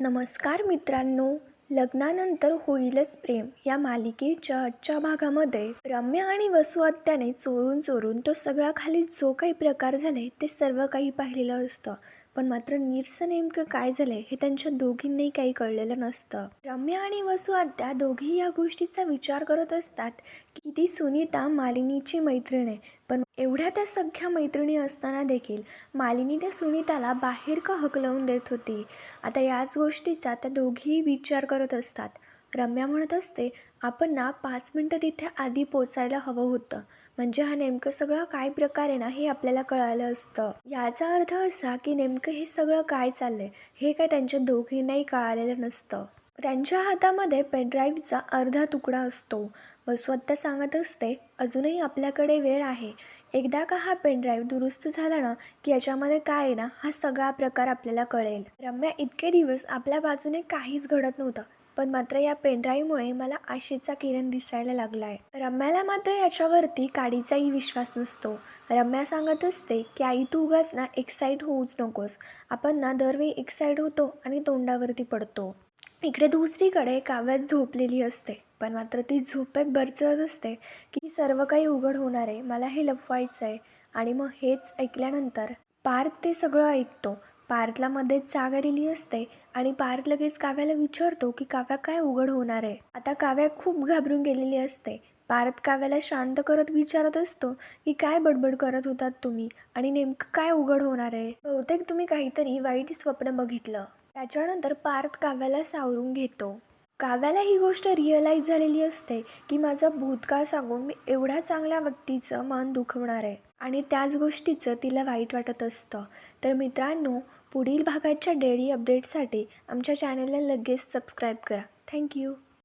नमस्कार मित्रांनो. लग्नानंतर होईलच प्रेम या मालिकेच्या आजच्या भागामध्ये. रम्या आणि वसू आत्याने चोरून चोरून तो सगळा खाली जो काही प्रकार झाले ते सर्व काही पाहिलेलं असतं. पण मात्र नीटचं नेमकं काय झालंय हे त्यांच्या दोघींनाही काही कळलेलं नसतं. रम्या आणि वसु त्या दोघी या गोष्टीचा विचार करत असतात की ती सुनीता मालिनीची मैत्रीण आहे. पण एवढ्या त्या सगळ्या मैत्रिणी असताना देखील मालिनी त्या सुनीताला बाहेर का हकलवून देत होती? आता याच गोष्टीचा त्या दोघीही विचार करत असतात. रम्या म्हणत असते आपण ना पाच मिनटं तिथे आधी पोचायला हवं होतं. म्हणजे हा नेमकं सगळं काय प्रकार आहे ना हे आपल्याला कळालं असतं. याचा अर्थ असा की नेमकं हे सगळं काय चाललंय? हे काय त्यांच्या दोघींनाही कळालेलं नसतं. त्यांच्या हातामध्ये पेनड्राईव्हचा अर्धा तुकडा असतो. वसवत्ता सांगत असते अजूनही आपल्याकडे वेळ आहे. एकदा का हा पेनड्राईव्ह दुरुस्त झाला ना की याच्यामध्ये काय आहे ना हा सगळा प्रकार आपल्याला कळेल. रम्या इतके दिवस आपल्या बाजूने काहीच घडत नव्हतं. पण मात्र या पेनड्राईव्हमुळे मला आशेचा किरण दिसायला लागला आहे रम्याला मात्र याच्यावरती काडीचाही विश्वास नसतो. रम्या सांगत असते की आई तू उगाच ना एक्साईट होऊच नकोस. आपण ना दरवेळी एक्साईट होतो आणि तोंडावरती पडतो. इकडे दुसरीकडे काव्याच झोपलेली असते. पण मात्र ती झोपेत बरचत असते की सर्व काही उघड होणार आहे. मला हे लपवायचं आहे आणि मग हेच ऐकल्यानंतर पार्थ ते सगळं ऐकतो. पार्थला मध्येच जाग आलेली असते आणि पार्थ लगेच काव्याला विचारतो की काव्या काय उघड होणार आहे. आता काव्या खूप घाबरून गेलेली असते. पार्थ काव्याला शांत करत विचारत असतो की काय बडबड करत होतात तुम्ही आणि नेमकं काय उघड होणार आहे? बहुतेक तुम्ही काहीतरी वाईट स्वप्न बघितलं. त्याच्यानंतर पार्थ काव्याला सावरून घेतो. काव्याला ही गोष्ट रिअलाईज झालेली असते की माझं भूतकाळ सांगून मी एवढ्या चांगल्या व्यक्तीचं मान दुखवणार आहे. आणि त्याच गोष्टीचं तिला वाईट वाटत असतं. तर मित्रांनो पुढील भागाच्या डेली अपडेटसाठी आमच्या चॅनलला लगेच सबस्क्राईब करा. थँक्यू